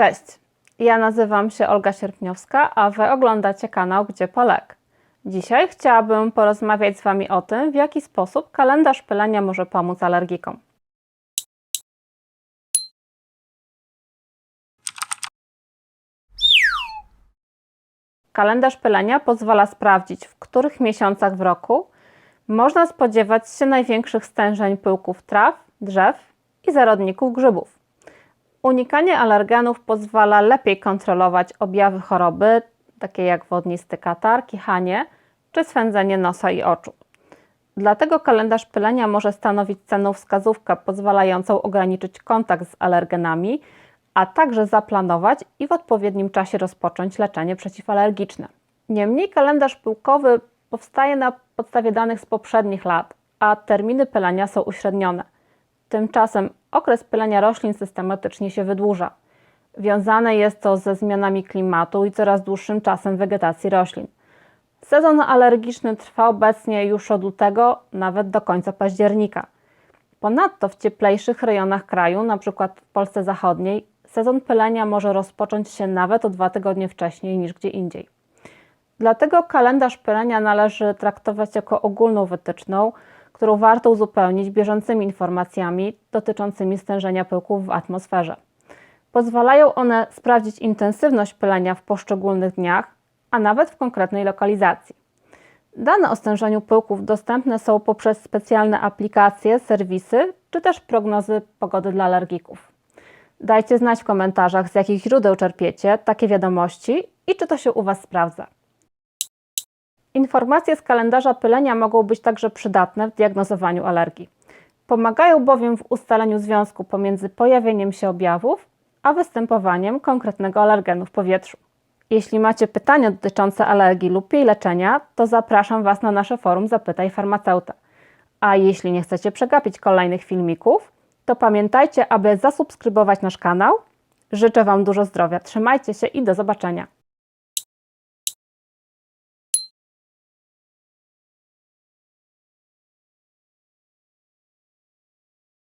Cześć, ja nazywam się Olga Sierpniowska, a Wy oglądacie kanał Gdzie Polek. Dzisiaj chciałabym porozmawiać z Wami o tym, w jaki sposób kalendarz pylenia może pomóc alergikom. Kalendarz pylenia pozwala sprawdzić, w których miesiącach w roku można spodziewać się największych stężeń pyłków traw, drzew i zarodników grzybów. Unikanie alergenów pozwala lepiej kontrolować objawy choroby, takie jak wodnisty katar, kichanie czy swędzenie nosa i oczu. Dlatego kalendarz pylenia może stanowić cenną wskazówkę pozwalającą ograniczyć kontakt z alergenami, a także zaplanować i w odpowiednim czasie rozpocząć leczenie przeciwalergiczne. Niemniej kalendarz pyłkowy powstaje na podstawie danych z poprzednich lat, a terminy pylenia są uśrednione. Tymczasem okres pylenia roślin systematycznie się wydłuża. Wiązane jest to ze zmianami klimatu i coraz dłuższym czasem wegetacji roślin. Sezon alergiczny trwa obecnie już od lutego, nawet do końca października. Ponadto w cieplejszych rejonach kraju, np. w Polsce Zachodniej, sezon pylenia może rozpocząć się nawet o dwa tygodnie wcześniej niż gdzie indziej. Dlatego kalendarz pylenia należy traktować jako ogólną wytyczną, którą warto uzupełnić bieżącymi informacjami dotyczącymi stężenia pyłków w atmosferze. Pozwalają one sprawdzić intensywność pylenia w poszczególnych dniach, a nawet w konkretnej lokalizacji. Dane o stężeniu pyłków dostępne są poprzez specjalne aplikacje, serwisy czy też prognozy pogody dla alergików. Dajcie znać w komentarzach, z jakich źródeł czerpiecie takie wiadomości i czy to się u Was sprawdza. Informacje z kalendarza pylenia mogą być także przydatne w diagnozowaniu alergii. Pomagają bowiem w ustaleniu związku pomiędzy pojawieniem się objawów a występowaniem konkretnego alergenu w powietrzu. Jeśli macie pytania dotyczące alergii lub jej leczenia, to zapraszam Was na nasze forum Zapytaj Farmaceuta. A jeśli nie chcecie przegapić kolejnych filmików, to pamiętajcie, aby zasubskrybować nasz kanał. Życzę Wam dużo zdrowia, trzymajcie się i do zobaczenia.